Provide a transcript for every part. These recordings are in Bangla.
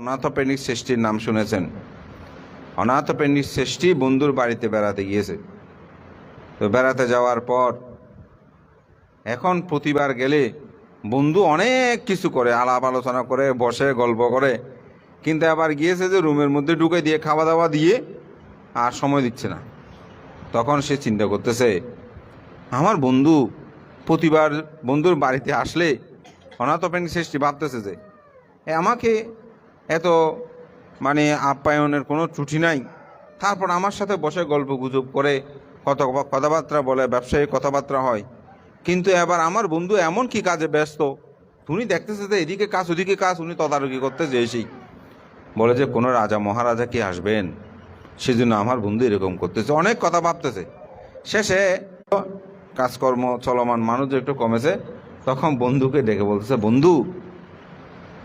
অনাথপ্রেমিক শ্রেষ্ঠীর নাম শুনেছেন। অনাথপ্রেমিক শ্রেষ্ঠী বন্ধুর বাড়িতে বেড়াতে গিয়েছে। তো বেড়াতে যাওয়ার পর এখন প্রতিবার গেলে বন্ধু অনেক কিছু করে, আলাপ আলোচনা করে, বসে, গল্প করে। কিন্তু আবার গিয়েছে যে রুমের মধ্যে ঢুকে দিয়ে খাওয়া দাওয়া দিয়ে আর সময় দিচ্ছে না। তখন সে চিন্তা করতেছে, আমার বন্ধু প্রতিবার বন্ধুর বাড়িতে আসলে অনাথপ্রেমিক শ্রেষ্ঠী ভাবতেছে যে আমাকে এত মানে আপ্যায়নের কোনো ত্রুটি নাই। তারপর আমার সাথে বসে গল্প গুজব করে কত কথাবার্তা বলে ব্যবসায়ী কথাবার্তা হয়। কিন্তু এবার আমার বন্ধু এমন কি কাজে ব্যস্ত? উনি দেখতেছে যে এদিকে কাজ, ওদিকে কাজ, উনি তদারকি করতে যেয়েছেই। বলে যে, কোনো রাজা, মহারাজা কি আসবেন? সেজন্য আমার বন্ধু এরকম করতেছে, অনেক কথা ভাবতেছে। শেষে কাজকর্ম চলমান মানুষ একটু কমেছে, তখন বন্ধুকে ডেকে বলতেছে, বন্ধু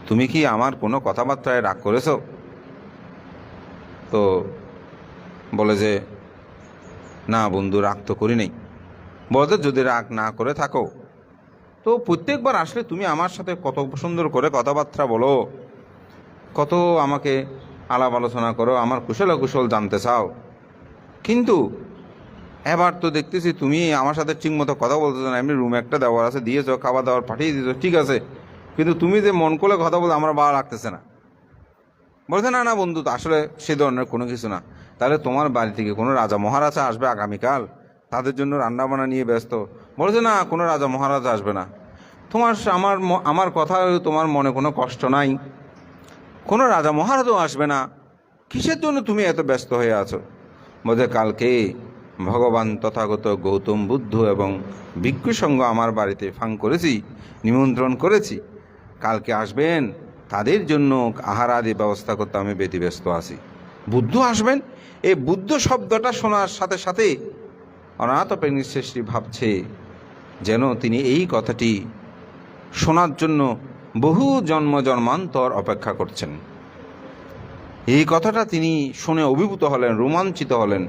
তুমি কি আমার কোনো কথাবার্তায় রাগ করেছ? তো বলে যে, না বন্ধু, রাগ তো করি নেই। বলতে যদি রাগ না করে থাকো, তো প্রত্যেকবার আসলে তুমি আমার সাথে কত সুন্দর করে কথাবার্তা বলো, কত আমাকে আলাপ আলোচনা করো, আমার কুশল কুশল জানতে চাও। কিন্তু এবার তো দেখতেছি তুমি আমার সাথে ঠিক মতো কথা বলতেছো না। এমনি রুম একটা দেওয়ার আছে, দিয়েছ, খাবার দাবার পাঠিয়ে দিয়েছ, ঠিক আছে। কিন্তু তুমি যে মন করে কথা বলতে, আমার ভালো লাগতেছে না। বলছে, না না বন্ধু, আসলে সে ধরনের কোনো কিছু না। তাহলে তোমার বাড়ি থেকে কোনো রাজা মহারাজা আসবে আগামীকাল? তাদের জন্য রান্না বান্না নিয়ে ব্যস্ত। বলছে, না, কোনো রাজা মহারাজা আসবে না। তোমার আমার আমার কথা তোমার মনে কোনো কষ্ট নাই। কোনো রাজা মহারাজও আসবে না। কিসের জন্য তুমি এত ব্যস্ত হয়ে আছো? বলছে, কালকে ভগবান তথাগত গৌতম বুদ্ধ এবং ভিক্ষু সঙ্গ আমার বাড়িতে ফাং করেছি, নিমন্ত্রণ করেছি। কালকে আসবেন, তাদের জন্য আহার আদি ব্যবস্থা করতে আমি ব্যতিব্যস্ত আছি। বুদ্ধ আসবেন? এই বুদ্ধ শব্দটা শোনার সাথে সাথে অনাথ প্রেমিক শ্রেষ্ঠী ভাবছে যেন তিনি এই কথাটি শোনার জন্য বহু জন্ম জন্মান্তর অপেক্ষা করছেন। এই কথাটা তিনি শুনে অভিভূত হলেন, রোমাঞ্চিত হলেন।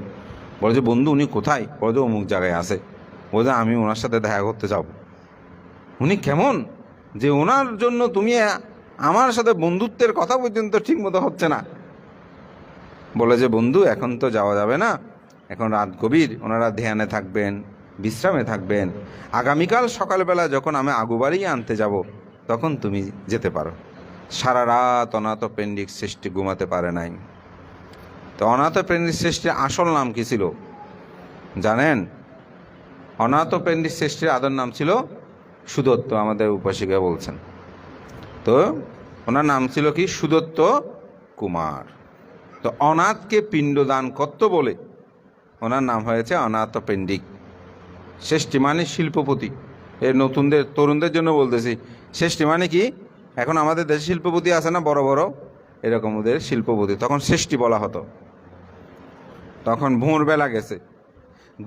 বলে যে, বন্ধু, উনি কোথায়? বলে যে, অমুক জায়গায় আছে। বলে আমি ওনার সাথে দেখা করতে যাব। উনি কেমন? যে ওনার জন্য তুমি আমার সাথে বন্ধুত্বের কথা পর্যন্ত ঠিক মতো হচ্ছে না। বলে যে, বন্ধু, এখন তো যাওয়া যাবে না। এখন রাত গভীর, ওনারা ধ্যানে থাকবেন, বিশ্রামে থাকবেন। আগামীকাল সকালবেলা যখন আমি আগুবাড়ি আনতে যাব, তখন তুমি যেতে পারো। সারা রাত অনাথ পেন্ডিক সৃষ্টি ঘুমাতে পারে নাই। তো অনাথ পেন্ডিক সৃষ্টির আসল নাম কি ছিল? জানেন? অনাথ পেন্ডিক সৃষ্টির আদর নাম ছিল সুদত্ত আমাদের উপাসিকা বলছেন। তো ওনার নাম ছিল কি? সুদত্ত কুমার। তো অনাথকে পিণ্ডদান করত বলে ওনার নাম হয়েছে অনাথ পেন্ডিক ষষ্ঠী মানে শিল্পপতি। এর নতুনদের, তরুণদের জন্য বলতেছি ষষ্ঠী মানে কি? এখন আমাদের দেশে শিল্পপতি আছে না বড় বড়? এরকম ওদের শিল্পপতি। তখন ষষ্ঠী বলা হতো। তখন ভোরবেলা গেছে।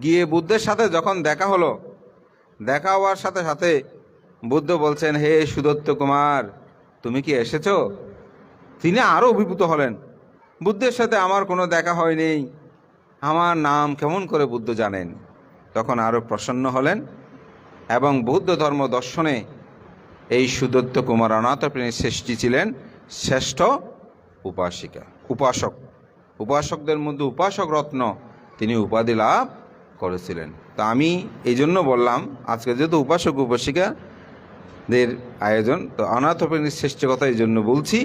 গিয়ে বুদ্ধের সাথে যখন দেখা হলো দেখা হওয়ার সাথে সাথে। বুদ্ধ বলছেন, হে সুদত্ত কুমার, তুমি কি এসেছ? তিনি আরও অভিভূত হলেন, বুদ্ধের সাথে আমার কোনো দেখা হয়নি আমার নাম কেমন করে বুদ্ধ জানেন? তখন আরও প্রসন্ন হলেন এবং বৌদ্ধ ধর্ম দর্শনে এই সুদত্ত কুমার অনাথপ্রেমীর সৃষ্টি ছিলেন শ্রেষ্ঠ উপাসিকা, উপাসক। উপাসকদের মধ্যে উপাসক রত্ন তিনি উপাধি লাভ করেছিলেন। তো আমি এই জন্য বললাম, আজকে যেহেতু উপাসক উপাসিকাদের আয়োজন, তো অনাথপ্রেমীর শ্রেষ্ঠ কথা এই জন্য বলছি।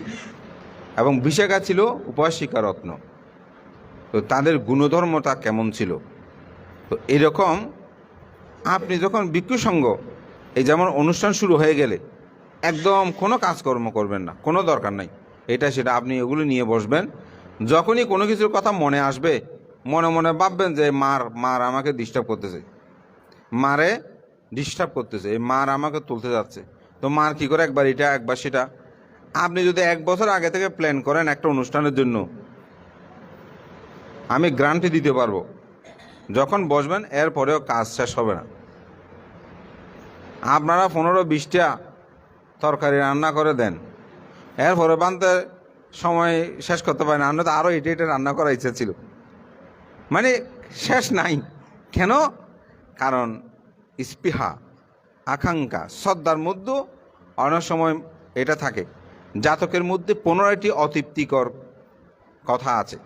এবং বিশাখা ছিল উপাসিকা রত্ন। তো তাদের গুণধর্মটা কেমন ছিল? তো এরকম আপনি যখন ভিক্ষু সঙ্গ এই যেমন অনুষ্ঠান শুরু হয়ে গেলে, একদম কোনো কাজকর্ম করবেন না, কোনো দরকার নাই। এটা সেটা আপনি এগুলো নিয়ে বসবেন। যখনই কোনো কিছুর কথা মনে আসবে মনে মনে ভাববেন যে মার মার আমাকে ডিস্টার্ব করতেছে। মারে ডিস্টার্ব করতেছে। এই মার আমাকে তুলতে যাচ্ছে। তো মার কী করে একবার এটা, একবার সেটা? আপনি যদি এক বছর আগে থেকে প্ল্যান করেন একটা অনুষ্ঠানের জন্য, আমি গ্রান্টি দিতে পারব। যখন বসবেন, এরপরেও কাজ শেষ হবে না। আপনারা পনেরো বিশটা তরকারি রান্না করে দেন। এরপরে বানতে সময় শেষ করতে পারেন আমরা তো আরও এটা এটা রান্না করার ইচ্ছা ছিল। মানে শেষ নাই। কেন? কারণ স্পৃহা, আকাঙ্ক্ষা, শ্রদ্ধার মধ্যে অনেক সময় এটা থাকে। জাতকের মধ্যে পনেরোটি অতৃপ্তিকর কথা আছে।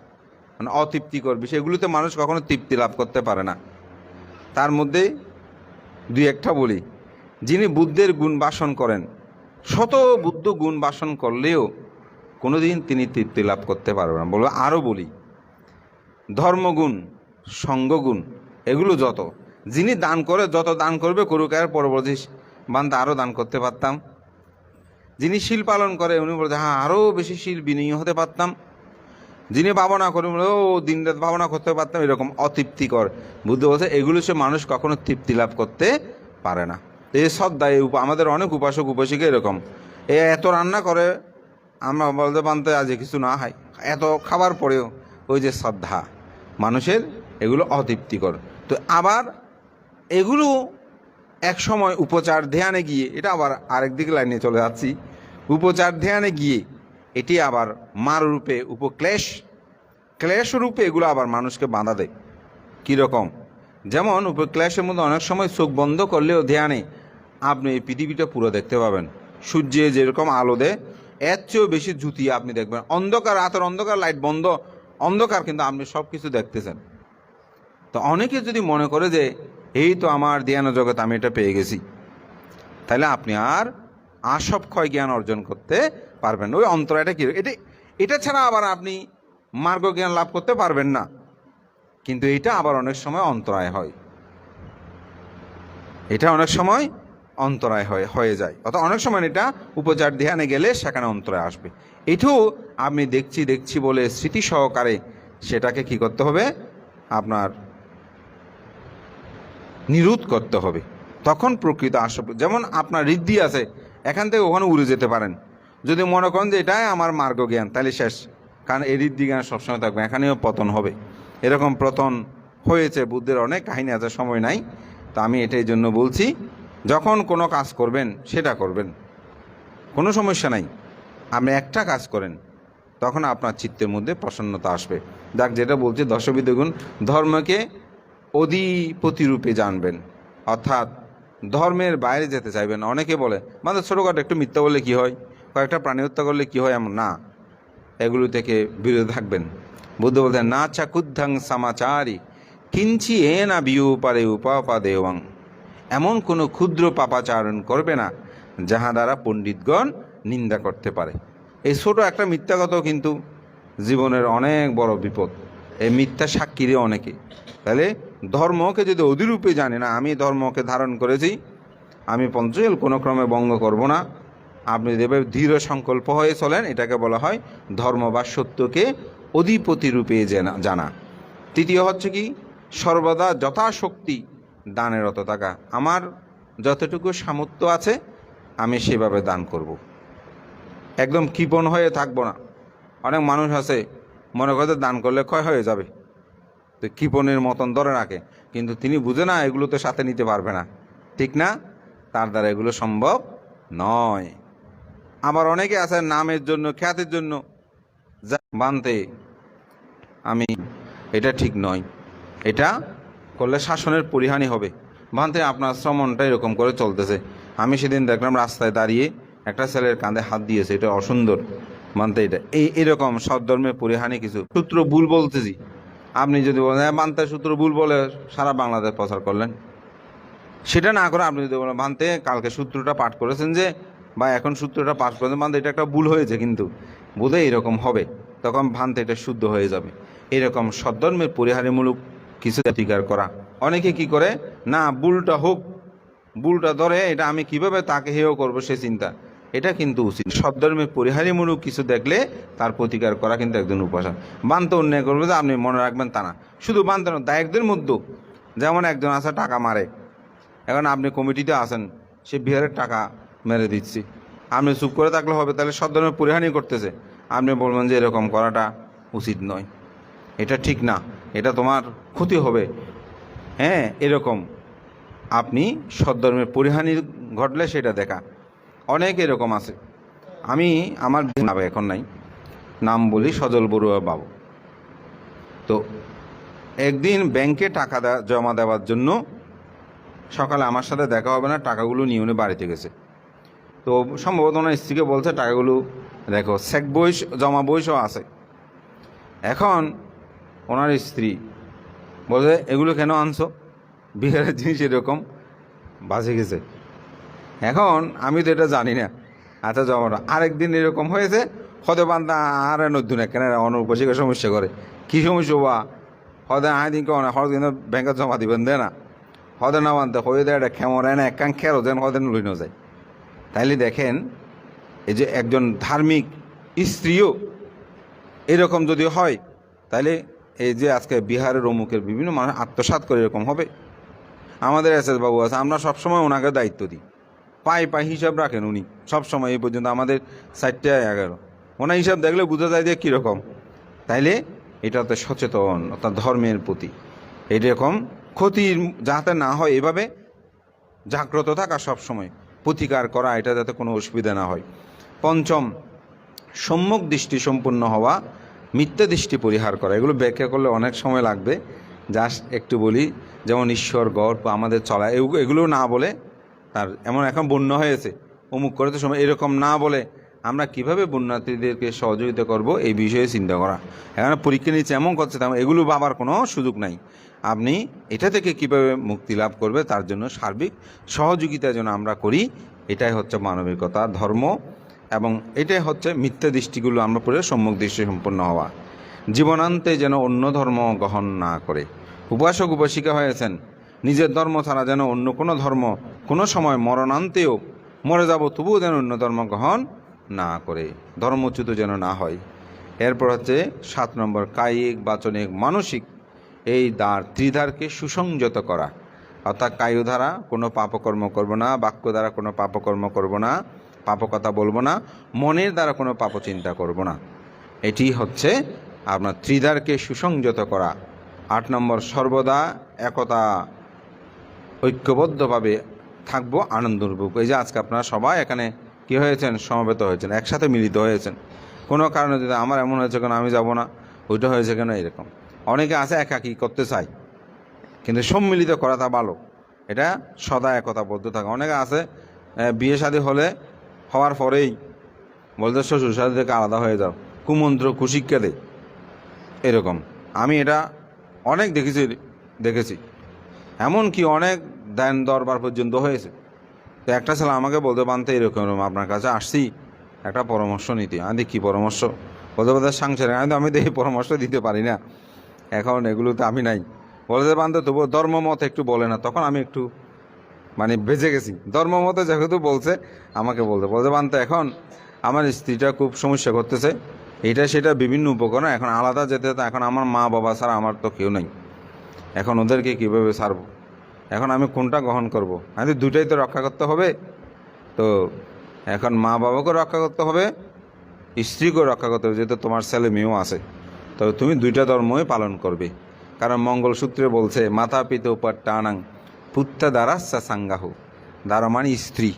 মানে অতৃপ্তিকর বিষয়গুলোতে মানুষ কখনো তৃপ্তি লাভ করতে পারে না। তার মধ্যে দুই একটা বলি। যিনি বুদ্ধের গুণ বাসন করেন, শত বুদ্ধ গুণ বাসন করলেও কোনোদিন তিনি তৃপ্তি লাভ করতে পারবেন বলব আরও বলি। ধর্মগুণ সঙ্গগুণ এগুলো যত। যিনি দান করে যত দান করবে করুক আর পরবর্তী বান্দা আরও দান করতে পারতাম। যিনি শিল পালন করে উনি বলতে হ্যাঁ আরও বেশি শিল বিনিয়োগ হতে পারতাম। যিনি ভাবনা করে বলে, ও দিন রাত ভাবনা করতে পারতাম। এরকম অতৃপ্তিকর বুদ্ধ বলছে এগুলো সে মানুষ কখনো তৃপ্তি লাভ করতে পারে না। এই শ্রদ্ধা এই আমাদের অনেক উপাসক উপাসিকা এরকম। এ এত রান্না করে আমরা বলতে পানতে আজ কিছু না হয় এত খাবার পরেও ওই যে শ্রদ্ধা। মানুষের এগুলো অতৃপ্তিকর। তো আবার এগুলো এক সময় উপচার ধ্যানে গিয়ে, এটা আবার আরেক দিকে লাইনে চলে যাচ্ছি, উপচার ধ্যানে গিয়ে এটি আবার মার রূপে উপক্লেশ ক্লেশ রূপে এগুলো আবার মানুষকে বাঁধা দেয়। কীরকম যেমন উপক্লেশের মধ্যে অনেক সময় চোখ বন্ধ করলেও ধ্যানে আপনি এই পৃথিবীটা পুরো দেখতে পাবেন। সূর্যে যেরকম আলো দেয়, এর চেয়েও বেশি জুতি আপনি দেখবেন। অন্ধকার, রাতের অন্ধকার লাইট বন্ধ অন্ধকার, কিন্তু আপনি সব কিছু দেখতেছেন। তো অনেকে যদি মনে করে যে, এই তো আমার ধ্যান জগৎ, আমি এটা পেয়ে গেছি। তাহলে আপনি আর আসব ক্ষয় জ্ঞান অর্জন করতে পারবেন ওই অন্তরায়টা কি? এটা এটা ছাড়া আবার আপনি মার্গ জ্ঞান লাভ করতে পারবেন না। কিন্তু এটা আবার অনেক সময় অন্তরায় হয়। এটা অনেক সময় অন্তরায় হয়ে হয়ে যায়। অর্থাৎ অনেক সময় এটা উপচার ধ্যানে গেলে সেখানে অন্তরায় আসবে। এটাও আপনি দেখছি দেখছি বলে স্মৃতি সহকারে সেটাকে কি করতে হবে? আপনার নিরোধ করতে হবে। তখন প্রকৃত আসব যেমন আপনার ঋদ্ধি আছে, এখান থেকে ওখানে উড়ে যেতে পারেন। যদি মনে করেন যে এটাই আমার মার্গ জ্ঞান, তাহলে শেষ। কারণ এই ঋদ্ধি জ্ঞান সবসময় থাকবে, এখানেও পতন হবে। এরকম পতন হয়েছে, বুদ্ধের অনেক কাহিনী আছে, সময় নাই। তা আমি এটাই জন্য বলছি, যখন কোনো কাজ করবেন, সেটা করবেন। কোনো সমস্যা নাই। আপনি একটা কাজ করেন, তখন আপনার চিত্তের মধ্যে প্রসন্নতা আসবে। যাক যেটা বলছি দশবিধ গুণ ধর্মকে অধিপতিরূপে জানবেন, অর্থাৎ ধর্মের বাইরে যেতে চাইবেন। অনেকে বলে মানে ছোটোখাটো একটু মিথ্যা বললে কি হয়? কয়েকটা প্রাণী হত্যা করলে কি হয়? এমন না। এগুলো থেকে বিরত থাকবেন। বুদ্ধ বলতেন, না চাকুদ্ধাং সমাচারী, কিঞ্চি এ না বিউ পারে উপা দেওয়াং এমন কোনো ক্ষুদ্র পাপাচারণ করবে না যাহা দ্বারা পণ্ডিতগণ নিন্দা করতে পারে। এই ছোট একটা মিথ্যাগত কিন্তু জীবনের অনেক বড় বিপদ। এই মিথ্যা সাক্ষী অনেকে। তাহলে ধর্মকে যদি অধিরূপে জানে, না, আমি ধর্মকে ধারণ করেছি, আমি পঞ্চল কোনো ক্রমে ভঙ্গ করব না। আপনি দেবে দৃঢ় সংকল্প হয়ে চলেন, এটাকে বলা হয় ধর্ম বা সত্যকে অধিপতি রূপে জানা তৃতীয় হচ্ছে কি? সর্বদা যথাশক্তি দানের অত টাকা আমার যতটুকু সামর্থ্য আছে, আমি সেভাবে দান করব। একদম কৃপণ হয়ে থাকব না। অনেক মানুষ আছে, মনে করে দান করলে ক্ষয় হয়ে যাবে। তো কৃপণের মতন ধরে রাখে। কিন্তু তিনি বুঝে না এগুলো তো সাথে নিতে পারবে না। ঠিক না? তার দ্বারা এগুলো সম্ভব নয়। আবার অনেকে আছে নামের জন্য, খ্যাতির জন্য। বানতে, আমি এটা ঠিক নয়। এটা করলে শাসনের পরিহানি হবে। ভান্তে আপনার শ্রমণটা এরকম করে চলতেছে। আমি সেদিন দেখলাম রাস্তায় দাঁড়িয়ে একটা ছেলের কাঁধে হাত দিয়েছে, এটা অসুন্দর মানতে এটা। এই এরকম সদ্ধর্মের পরিহানি কিছু। সূত্র ভুল বলতেছি। আপনি যদি বলেন হ্যাঁ মানতে সূত্র ভুল বলে সারা বাংলাদেশ প্রচার করলেন। সেটা না করে আপনি যদি বলেন, মানতে কালকে সূত্রটা পাঠ করেছেন যে, বা এখন সূত্রটা পাঠ করেছেন, মানতে এটা একটা ভুল হয়েছে কিন্তু। বোধহয় এরকম হবে, তখন ভান্তে এটা শুদ্ধ হয়ে যাবে। এরকম সদ্ধর্মের পরিহারমূলক কিছু প্রতিকার করা। অনেকে কি করে? না বুলটা হোক বুলটা ধরে, এটা আমি কীভাবে তাকে হেয় করব সে চিন্তা। কিন্তু উচিত। সদ্ধর্মের পরিহারমূলক কিছু দেখলে তার প্রতিকার করা কিন্তু একজন উপাসক। বান্ত অন্যায় করবে যে আপনি মনে রাখবেন তা না। শুধু বান্ত দায়কদের মধ্যেও যেমন একজন আছে টাকা মারে। এখন আপনি কমিটিতে আছেন, সে বিহারের টাকা মেরে দিচ্ছি। আপনি চুপ করে থাকলে হবে, তাহলে সব ধরনের পরিহানি করতেছে। আপনি বলবেন যে এরকম করাটা উচিত নয়। এটা ঠিক না, এটা তোমার ক্ষতি হবে। হ্যাঁ এরকম। আপনি সদ্ধর্মের পরিহানি ঘটলে সেটা দেখা। অনেক এরকম আছে। আমি আমার নাম এখন নাই। নাম বলি সজল বড়ুয়া বাবু। তো একদিন ব্যাংকে টাকা জমা দেওয়ার জন্য সকালে আমার সাথে দেখা হবে না, টাকাগুলো নিয়ে উনি বাড়িতে গেছে। তো সম্ভবত ওনার স্ত্রীকে বলছে, টাকাগুলো দেখো চেক বই জমা বইসও আছে। এখন ওনার স্ত্রী বলে এগুলো কেন আনছো? বিহারের জিনিস এরকম বাজে গেছে। এখন আমি তো এটা জানি না। আচ্ছা জমাটা আরেকদিন এরকম হয়েছে হতে বান্ধা আর নতুন কেন অনুপসিকে সমস্যা করে। কী সমস্যা বা? হতে আয় দিন কেমন হর দিন ব্যাংকে জমা দিবেন দে না। হতে না মানতে হয়ে দেয় এটা খেমন না একখান খেরো যেন হতে লই যায়। তাইলে দেখেন, এই যে একজন ধার্মিক স্ত্রীও এরকম যদি হয় তাহলে এই যে আজকে বিহারের অমুকের বিভিন্ন মানুষ আত্মসাৎ করে এরকম হবে। আমাদের এস বাবু আছে, আমরা সবসময় ওনাকে দায়িত্ব দিই। পাই পাই হিসাব রাখেন উনি। সবসময় এই পর্যন্ত আমাদের চারটে এগারো। ওনার হিসাব দেখলে বোঝা যায় যে কীরকম। তাইলে এটা তো সচেতন, অর্থাৎ ধর্মের প্রতি। এরকম ক্ষতির যাতে না হয় এভাবে জাগ্রত থাকা সবসময় প্রতিকার করা, এটা যাতে কোনো অসুবিধা না হয়। পঞ্চম, সম্যক দৃষ্টি সম্পূর্ণ হওয়া, মিথ্যা দৃষ্টি পরিহার করা। এগুলো ব্যাখ্যা করলে অনেক সময় লাগবে। জাস্ট একটু বলি, যেমন ঈশ্বর, গর্ব, আমাদের চলা, এগু- এগুলো না বলে তার এমন এখন বন্য হয়েছে, অমুক করে তো সময় এরকম না বলে আমরা কীভাবে বন্যার্থীদেরকে সহযোগিতা করব এই বিষয়ে চিন্তা করা। এখানে পরীক্ষা নিচ্ছে, এমন করছে তেমন এগুলো ভাবার কোনো সুযোগ নাই। আপনি এটা থেকে কীভাবে মুক্তি লাভ করবে তার জন্য সার্বিক সহযোগিতা যেন আমরা করি, এটাই হচ্ছে মানবিকতা, ধর্ম এবং এটাই হচ্ছে মিথ্যা দৃষ্টিগুলো আমরা পড়ে সম্মুখ দৃষ্টি সম্পন্ন হওয়া। জীবনান্তে যেন অন্য ধর্ম গ্রহণ না করে। উপাসক উপাসিকা হয়েছেন নিজের ধর্ম ছাড়া যেন অন্য কোনো ধর্ম কোনো সময় মরণান্তেও মরে যাব, তবুও যেন অন্য ধর্ম গ্রহণ না করে, ধর্মচ্যুত যেন না হয়। এরপর হচ্ছে সাত নম্বর, কায়িক, বাচনিক, মানসিক। এই দ্বার, ত্রিধারকে সুসংযত করা। অর্থাৎ কায়ু দ্বারা কোনো পাপকর্ম করব না, বাক্য দ্বারা কোনো পাপকর্ম করব না, পাপকথা বলব না, মনের দ্বারা কোনো পাপ চিন্তা করব না। এটি হচ্ছে আপনার ত্রিধারকে সুসংযত করা। আট নম্বর, সর্বদা একতা। ঐক্যবদ্ধভাবে থাকব, আনন্দ আনন্দপূর্বক এই যে আজকে আপনারা সবাই এখানে কি হয়েছেন? সমবেত হয়েছেন, একসাথে মিলিত হয়েছেন। কোনো কারণে যদি আমার এমন হয়েছে কেন, আমি যাব না, ওইটা হয়েছে কেন, এরকম। অনেকে আছে একাকি করতে চায় কিন্তু সম্মিলিত করাটা ভালো। এটা সদা একতাবদ্ধ থাকে। অনেকে আছে বিয়ে শাদী হলে, হওয়ার পরেই বলতে, শ্বশুর শাদী থেকে আলাদা হয়ে যাও, কুমন্ত্র, কুশিক্ষা দেয় এরকম। আমি এটা অনেক দেখেছি দেখেছি। এমনকি অনেক দেন দরবার পর্যন্ত হয়েছে। তো একটা ছেলে আমাকে বলতে পানতে এরকম এরকম, আপনার কাছে আসছি, একটা পরামর্শ নিতে। আমি কী পরামর্শ? বলতে বলতে সাংসারে আমি তো আমি তো এই পরামর্শ দিতে পারি না। এখন এগুলোতে আমি নাই। বলতে পানতে তবু ধর্মমত একটু বলে না। তখন আমি একটু মানে বেঁচে গেছি। ধর্মমতে যেহেতু বলছে, আমাকে বলতে বলতে পানতে এখন আমার স্ত্রীটা খুব সমস্যা করতেছে। এটা সেটা বিভিন্ন উপকরণ, এখন আলাদা যেতে তো, এখন আমার মা বাবা ছাড়া আমার তো কেউ নেই। এখন ওদেরকে কীভাবে ছাড়বো এখন আমি কোনটা গ্রহণ করব। আমি দুটাই তো রক্ষা করতে হবে। তো এখন মা বাবাকেও রক্ষা করতে হবে, স্ত্রীকেও রক্ষা করতে হবে, যেহেতু তোমার ছেলে মেয়েও আছে। তো তুমি দুইটা ধর্মই পালন করবে। কারণ মঙ্গলসূত্রে বলছে, মাতা পিতা উপর টানাং পুত্তা দ্বারা সাঙ্গাহু দ্বারা মানে স্ত্রী।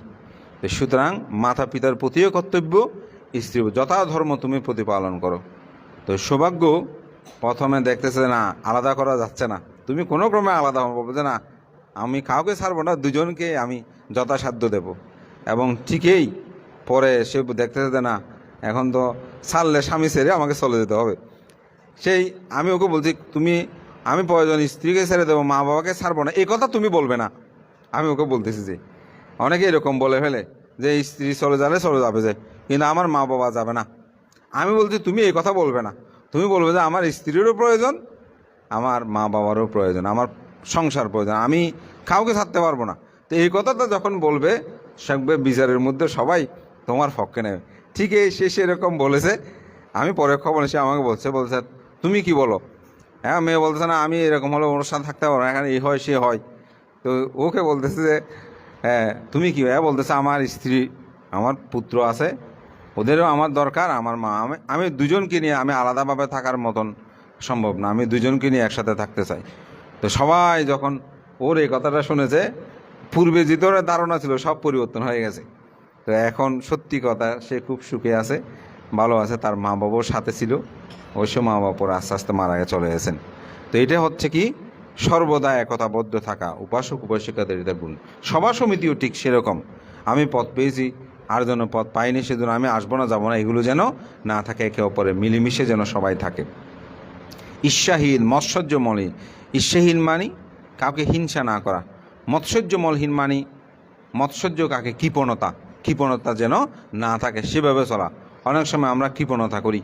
সুতরাং মাতা পিতার প্রতিও কর্তব্য স্ত্রী যথা ধর্ম তুমি প্রতিপালন করো। তো সৌভাগ্য প্রথমে দেখতেছে না, আলাদা করা যাচ্ছে না। তুমি কোনো ক্রমে আলাদা হব বলছে না? আমি কাউকে ছাড়বো না, দুজনকে আমি যথাসাধ্য দেব। এবং ঠিকই পরে সে দেখতে যে না, এখন তো ছাড়লে স্বামী ছেড়ে আমাকে চলে যেতে হবে। সেই আমি ওকে বলছি, তুমি, আমি প্রয়োজন স্ত্রীকে ছেড়ে দেবো মা বাবাকে ছাড়বো না। এই কথা তুমি বলবে না। আমি ওকে বলতেছি যে, অনেকে এরকম বলে ফেলে যে, স্ত্রী চলে যাবে চলে যাবে যে, কিন্তু আমার মা বাবা যাবে না। আমি বলছি, তুমি এই কথা বলবে না। তুমি বলবে যে, আমার স্ত্রীরও প্রয়োজন আমার মা বাবারও প্রয়োজন, আমার সংসার প্রয়োজন, আমি কাউকে ছাড়তে পারব না। তো এই কথাটা যখন বলবে সঙ্গে বিচারের মধ্যে সবাই তোমার পক্ষে নেবে। ঠিক এই সে সেরকম বলেছে, আমি পরে খবর এসে আমাকে বলছে বলছে, তুমি কি বলো? হ্যাঁ মেয়ে বলতেছে, না, আমি এরকম হলে অনুষ্ঠান থাকতে পারব না, এখানে এই হয়, সে হয়। তো ওকে বলতেছে যে হ্যাঁ তুমি কি? হ্যাঁ বলতেছে, আমার স্ত্রী, আমার পুত্র আছে, ওদেরও আমার দরকার, আমার মা, আমি আমি দুজনকে নিয়ে আমি আলাদাভাবে থাকার মতন সম্ভব না, আমি দুজনকে নিয়ে একসাথে থাকতে চাই। তো সবাই যখন ওর এই কথাটা শুনেছে, পূর্বে যে ধরনের ধারণা ছিল, সব পরিবর্তন হয়ে গেছে। তো এখন সত্যি কথা, সে খুব সুখে আছে, ভালো আছে, তার মা বাবার সাথে ছিল, অবশ্য মা বাবার আস্তে আস্তে মারা চলে গেছেন। তো এটা হচ্ছে কি, সর্বদা একতাবদ্ধ থাকা, উপাসক, উপাসিকাদের এটা গুণ সভা সমিতিও ঠিক সেরকম। আমি পথ পেয়েছি, আর যেন পথ পাইনি, সেজন্য আমি আসব না, যাব না, এগুলো যেন না থাকে, একে অপরে মিলেমিশে যেন সবাই থাকে। ঈর্ষাহীন মৎসর্যমলী। ঈর্ষাহীন মানি কাউকে হিংসা না করা। মৎসর্যমলহীন মানি, মৎসর্য কাকে? কৃপণতা। কৃপণতা যেন না থাকে, সেভাবে চলা। অনেক সময় আমরা কৃপণতা করি।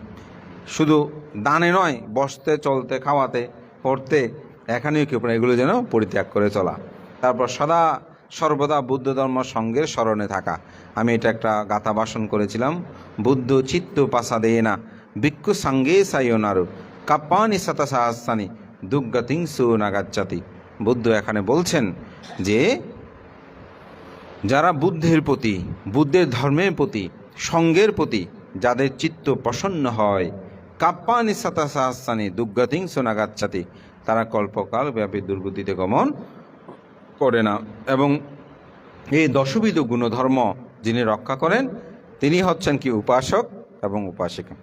শুধু দানে নয়, বসতে, চলতে, খাওয়াতে, পড়তে, এখানেও কৃপণ এগুলো যেন পরিত্যাগ করে চলা। তারপর সদা সর্বদা বুদ্ধ ধর্ম সঙ্গের স্মরণে থাকা। আমি এটা একটা গাথা বাসন করেছিলাম। বুদ্ধ চিত্ত পাশা দেয় না ভিক্ষু সঙ্গে সাইনারু কাপ্পানি সাতা সাহাস্তানি দুর্গাতিং সুনাগাচ্চাতি বুদ্ধ এখানে বলছেন যে, যারা বুদ্ধের প্রতি, বুদ্ধের ধর্মের প্রতি, সঙ্গের প্রতি যাদের চিত্ত প্রসন্ন হয়, কাপ্পানি সাতা সাহাস্তানি দুর্গাতিং সোনাগাচ্ছাতি তারা কল্পকাল ব্যাপী দুর্গতিতে গমন করে না। এবং এই দশবিধ গুণধর্ম যিনি রক্ষা করেন, তিনি হচ্ছেন কি উপাসক এবং উপাসিকা।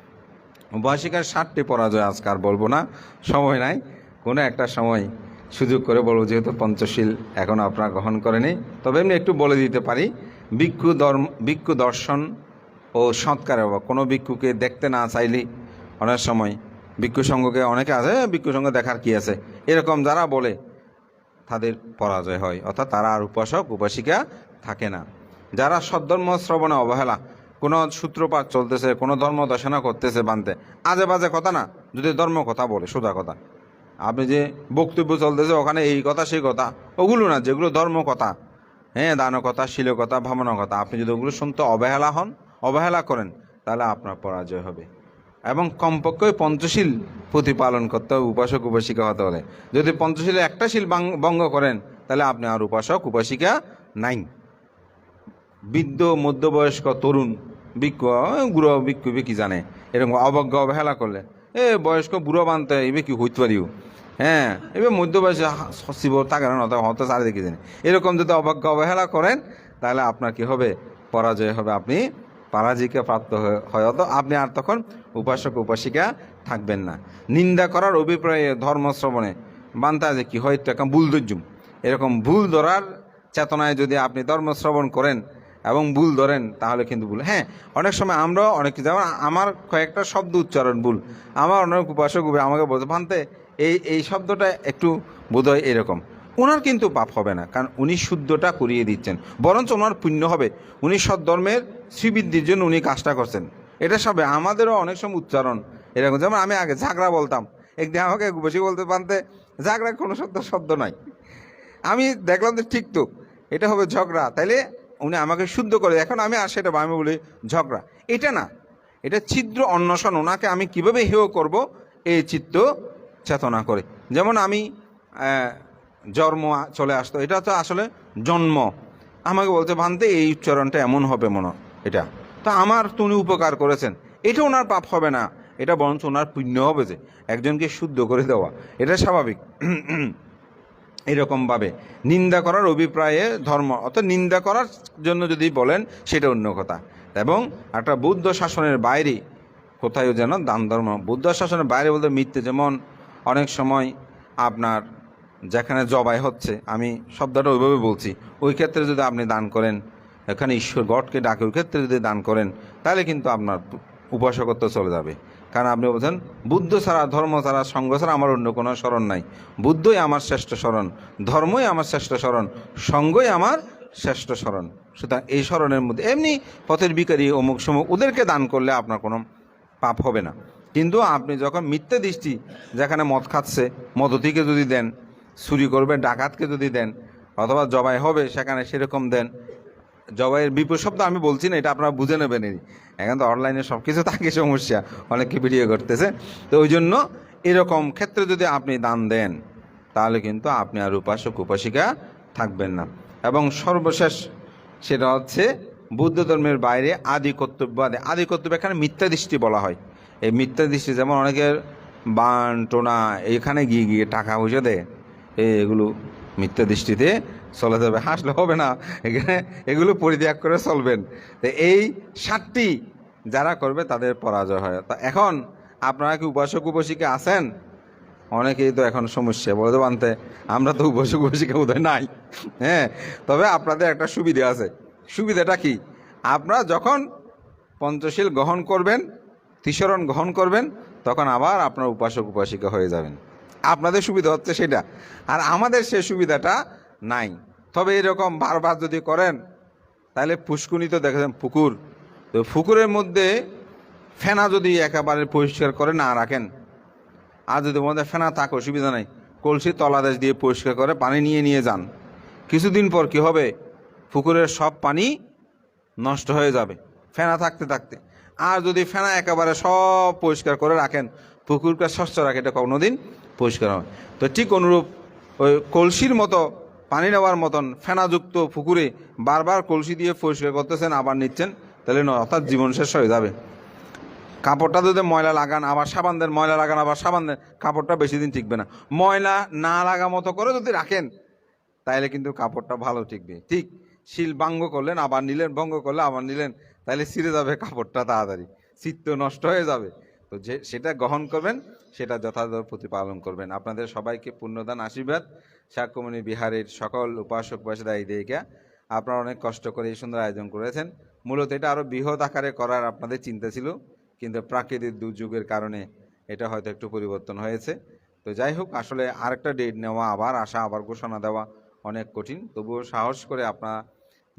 উপাসিকার ষাটটি পরাজয় আজকার বলব না। সময় নাই। কোনো একটা সময় সুযোগ করে বলব যেহেতু পঞ্চশীল এখন আপনারা গ্রহণ করেনি। তবে এমনি একটু বলে দিতে পারি ভিক্ষু ধর্ম ভিক্ষু দর্শন ও সৎকারে কোনো ভিক্ষুকে দেখতে না চাইলেই অনেক সময় ভিক্ষু সঙ্গকে অনেকে আছে "এ, ভিক্ষু সঙ্গ দেখার কি আছে? এরকম যারা বলে তাদের পরাজয় হয়। অর্থাৎ তারা আর উপাসক উপাসিকা থাকে না। যারা সদ্ধর্ম শ্রবণে অবহেলা কোনো সূত্রপাত চলতেছে, কোনো ধর্ম দর্শনা করতেছে বানতে। আজে বাজে কথা না, যদি ধর্ম কথা বলে, সোজা কথা। আপনি যে বক্তব্য চলতেছে ওখানে এই কথা, সেই কথা, ওগুলো না, যেগুলো ধর্ম কথা। হ্যাঁ দান কথা, শিল কথা আপনি যদি ওগুলো শুনতে অবহেলা হন, অবহেলা করেন, তাহলে আপনার পরাজয় হবে। এবং কমপক্ষে পঞ্চশীল প্রতিপালন করতে হবে, উপাসক, উপাসিকা হতে হলে। যদি পঞ্চশীলে একটা শিল ভঙ্গ করেন, তাহলে আপনি আর উপাসক, উপাসিকা নাই। বৃদ্ধ, মধ্যবয়স্ক, তরুণ বিক্ষ বুড়ো বিক্ষ কি জানে? এরকম অবজ্ঞ, অবহেলা করলে। এ, বয়স্ক বুড়ো বানতে এবে কি হইতে পারিও? হ্যাঁ এবার মধ্যবয়সে শিব থাকে না নয় হতে চারিদিকে জানে। এরকম যদি অবজ্ঞ, অবহেলা করেন, তাহলে আপনার কি হবে? পরাজয় হবে, আপনি পরাজয়কে প্রাপ্ত হয়ে- হয়, অত আপনি আর তখন উপাসক, উপাসিকা থাকবেন না। নিন্দা করার অভিপ্রায়ে, ধর্ম শ্রবণে বান্তা যে কি? হয়তো একটা ভুল ধৈর্যম এরকম ভুল ধরার চেতনায় যদি আপনি ধর্ম শ্রবণ করেন এবং ভুল ধরেন, তাহলে কিন্তু ভুল। হ্যাঁ অনেক সময় আমরাও অনেক যেমন আমার কয়েকটা শব্দ উচ্চারণ ভুল। আমার অনেক উপাসক আমাকে বলতে ভানতে, এই এই শব্দটা একটু বোধহয় এরকম। ওনার কিন্তু পাপ হবে না, কারণ উনি শুদ্ধটা করিয়ে দিচ্ছেন। বরঞ্চ ওনার পুণ্য হবে। উনি সদ্ধর্মের শ্রীবৃদ্ধির জন্য উনি কাজটা করছেন। এটা সবে আমাদেরও অনেক সময় উচ্চারণ এরকম। যেমন আমি আগে ঝাগড়া বলতাম। একদিন আমাকে বেশি বলতে পারতে ঝাগড়া কোনো শব্দ শব্দ নয়। আমি দেখলাম যে ঠিক তো, এটা হবে ঝগড়া। তাইলে উনি আমাকে শুদ্ধ করে, এখন আমি আর সেটা আমি বলি ঝগড়া। এটা না, এটা ছিদ্র অন্বেষণ, ওনাকে আমি কীভাবে হেয় করব এই চিত্ত চেতনা করে। যেমন আমি জন্ম চলে আসতো, এটা তো আসলে জন্ম। আমাকে বলতে ভানতে, এই উচ্চারণটা এমন হবে মনে এটা। তো আমার তো উনি উপকার করেছেন। এটা ওনার পাপ হবে না, এটা বরঞ্চ ওনার পুণ্য হবে যে, একজনকে শুদ্ধ করে দেওয়া। এটা স্বাভাবিক। এরকমভাবে। নিন্দা করার অভিপ্রায়ে ধর্ম, অর্থাৎ নিন্দা করার জন্য যদি বলেন, সেটা অন্য কথা। এবং একটা বৌদ্ধ শাসনের বাইরে, কোথায়ও যেন দান ধর্ম, বৌদ্ধ শাসনের বাইরে বলতে মিথ্যে, যেমন অনেক সময় আপনার যেখানে জবাই হচ্ছে, আমি শব্দটা ওইভাবে বলছি, ওই ক্ষেত্রে যদি আপনি দান করেন, এখানে ঈশ্বর গডকে ডাকে, ওই ক্ষেত্রে যদি দান করেন, তাহলে কিন্তু আপনার উপাসকত্ব চলে যাবে। কারণ আপনি বলছেন, বুদ্ধ ছাড়া, ধর্ম ছাড়া, সঙ্গ ছাড়া আমার অন্য কোনো স্মরণ নাই। বুদ্ধই আমার শ্রেষ্ঠ স্মরণ, ধর্মই আমার শ্রেষ্ঠ স্মরণ, সঙ্গই আমার শ্রেষ্ঠ স্মরণ। সুতরাং এই স্মরণের মধ্যে, এমনি পথের বিকারী অমুক সমুক ওদেরকে দান করলে আপনার কোনো পাপ হবে না। কিন্তু আপনি যখন মিথ্যে দৃষ্টি, যেখানে মদ খাচ্ছে, মদতিকে যদি দেন, চুরি করবে, ডাকাতকে যদি দেন, অথবা জবাই হবে, সেখানে সেরকম দেন জবাইয়ের বিপুল শব্দ আমি বলছি না, এটা আপনারা বুঝে নেবেন এখন তো অনলাইনে সব কিছু থাকে, সমস্যা। অনেকে ভিডিও করতেছে। তো ওই জন্য এরকম ক্ষেত্রে যদি আপনি দান দেন, তাহলে কিন্তু আপনি আর উপাসক, উপাসিকা থাকবেন না। এবং সর্বশেষ সেটা হচ্ছে বুদ্ধ ধর্মের বাইরে আদি কর্তব্য আদি কর্তব্য এখানে মিথ্যা দৃষ্টি বলা হয়। এই মিথ্যা দৃষ্টি যেমন অনেকের বান, টোনা, এখানে গিয়ে গিয়ে টাকা পয়সা দেয় এগুলো মিথ্যা দৃষ্টিতে চলে যাবে, হাসলে হবে না। এখানে এগুলো পরিত্যাগ করে চলবেন। তো এই সাতটি যারা করবে তাদের পরাজয় হয়। তা এখন আপনারা কি উপাসক উপাসিকা আছেন? অনেকেই তো এখন সমস্যা বলে তো বানতে, আমরা তো উপাসক উপাসিকা বোধহয় নাই। হ্যাঁ তবে আপনাদের একটা সুবিধা আছে। সুবিধাটা কি? আপনারা যখন পঞ্চশীল গ্রহণ করবেন তিসরণ গ্রহণ করবেন, তখন আবার আপনার উপাসক উপাসিকা হয়ে যাবেন। আপনাদের সুবিধা হচ্ছে সেটা। আর আমাদের সে সুবিধাটা নাই। তবে এরকম বারবার যদি করেন, তাহলে পুষ্কুনি তো দেখেছেন পুকুর। তো পুকুরের মধ্যে ফেনা যদি একেবারে পরিষ্কার করে না রাখেন, আর যদি মধ্যে ফেনা থাকে, অসুবিধা নাই। কলসি তলাদেশ দিয়ে পরিষ্কার করে পানি নিয়ে নিয়ে যান। কিছুদিন পর কি হবে? পুকুরের সব পানি নষ্ট হয়ে যাবে, ফেনা থাকতে থাকতে। আর যদি ফেনা একেবারে সব পরিষ্কার করে রাখেন, পুকুরকে স্বচ্ছ রাখে, এটা কোনো দিন পরিষ্কার হবে তো ঠিক অনুরূপ ওই কলসির মতো পানি নেওয়ার মতন ফেনাযুক্ত পুকুরে বারবার কলসি দিয়ে পরিষ্কার করতেছেন, আবার নিচ্ছেন, তাহলে অর্থাৎ জীবন শেষ হয়ে যাবে। কাপড়টা যদি ময়লা লাগান, আবার সাবান দেন, ময়লা লাগান, আবার সাবান দেন, কাপড়টা বেশি দিন টিকবে না। ময়লা না লাগা মতো করে যদি রাখেন, তাহলে কিন্তু কাপড়টা ভালো টিকবে। ঠিক, শিল ভঙ্গ করলেন, আবার নিলেন, ভঙ্গ করলে আবার নিলেন, তাহলে ছিঁড়ে যাবে কাপড়টা তাড়াতাড়ি। চিত্ত নষ্ট হয়ে যাবে। তো যে, সেটা গ্রহণ করবেন, সেটা যথাযথ প্রতিপালন করবেন। আপনাদের সবাইকে পুণ্যদান আশীর্বাদ। শাকমণি বিহারের সকল উপাসক দিকে আপনারা অনেক কষ্ট করে এই সুন্দর আয়োজন করেছেন। মূলত এটা আরও বৃহৎ আকারে করার আপনাদের চিন্তা ছিল, কিন্তু প্রাকৃতিক দুর্যোগের কারণে এটা হয়তো একটু পরিবর্তন হয়েছে। তো যাই হোক, আসলে আরেকটা ডেট নেওয়া আবার আসা আবার ঘোষণা দেওয়া অনেক কঠিন। তবুও সাহস করে আপনারা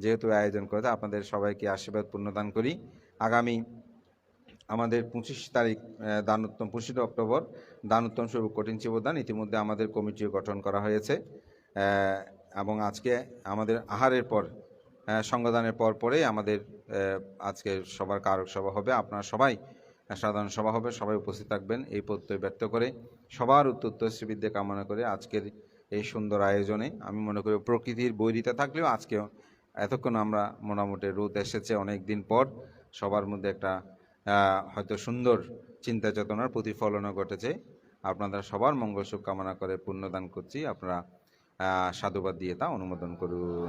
যেহেতু আয়োজন করেছে আপনাদের সবাইকে আশীর্বাদ পূর্ণদান করি। আগামী আমাদের পঁচিশ তারিখ দানোত্তম, পঁচিশে অক্টোবর দানোত্তম স্বরূপ কঠিন শিবদান। ইতিমধ্যে আমাদের কমিটিও গঠন করা হয়েছে এবং আজকে আমাদের আহারের পর সংগদানের পর পরেই আমাদের আজকে সবার কারক সভা হবে। আপনারা সবাই সাধারণ সভা হবে, সবাই উপস্থিত থাকবেন এই প্রত্যয় ব্যক্ত করে। সবার উত্তর শ্রীবিদ্যা কামনা করে আজকের এই সুন্দর আয়োজনে আমি মনে করি প্রকৃতির বৈরিতা থাকলেও আজকেও এতক্ষণ আমরা মোটামুটি রোদ এসেছে অনেক দিন পর, সবার মধ্যে একটা হয়তো সুন্দর চিন্তা চেতনার প্রতিফলনও ঘটেছে। আপনাদের সবার মঙ্গল সুখ কামনা করে পুণ্যদান করছি। আপনারা সাধুবাদ দিয়ে তা অনুমোদন করুন।